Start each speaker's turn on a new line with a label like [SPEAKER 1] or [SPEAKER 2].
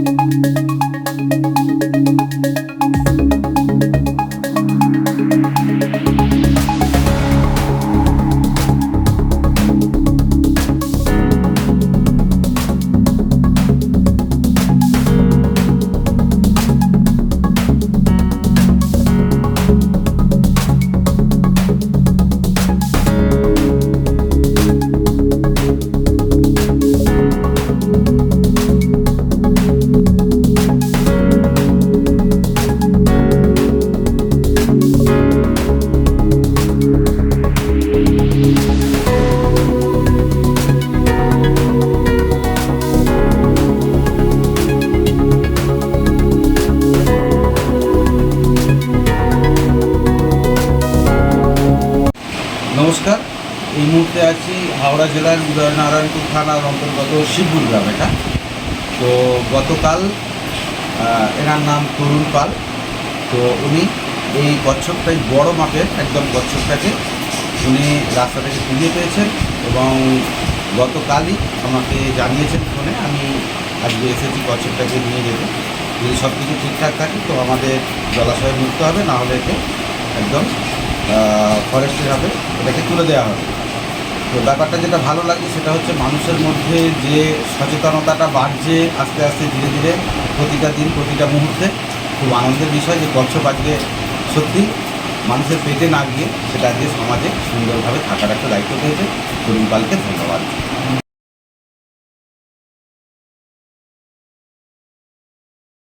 [SPEAKER 1] Thank you. নমস্কার। এই মুহূর্তে আছি হাওড়া জেলার উদয়নারায়ণপুর থানার অন্তর্গত শিবপুর গ্রাম এটা। তো গতকাল এনার নাম তরুণ পাল। তো উনি এই কচ্ছপটাই বড় মাপের, একদম কচ্ছপটাকে উনি রাস্তা থেকে কুড়িয়ে পেয়েছেন এবং গতকালই আমাকে জানিয়েছেন ফোনে, আমি আজকে এসেছি কচ্ছপটাকে নিয়ে যেতে। যদি সব কিছু ঠিকঠাক থাকে তো আমাদের জলাশয়ে মুক্ত হবে, না হলে একে একদম ফরেস্টের হবে, এটাকে তুলে দেওয়া হবে। তো ব্যাপারটা যেটা ভালো লাগে সেটা হচ্ছে মানুষের মধ্যে যে সচেতনতাটা বাড়ছে আস্তে আস্তে, ধীরে ধীরে, প্রতিটা দিন, প্রতিটা মুহূর্তে, খুব আনন্দের বিষয় যে কচ্ছপ আজকে সত্যি মানুষের পেটে না গিয়ে সেটা দিয়ে সমাজে সুন্দরভাবে থাকার একটা দায়িত্ব পেয়েছে। তরুণ পালকে ধন্যবাদ।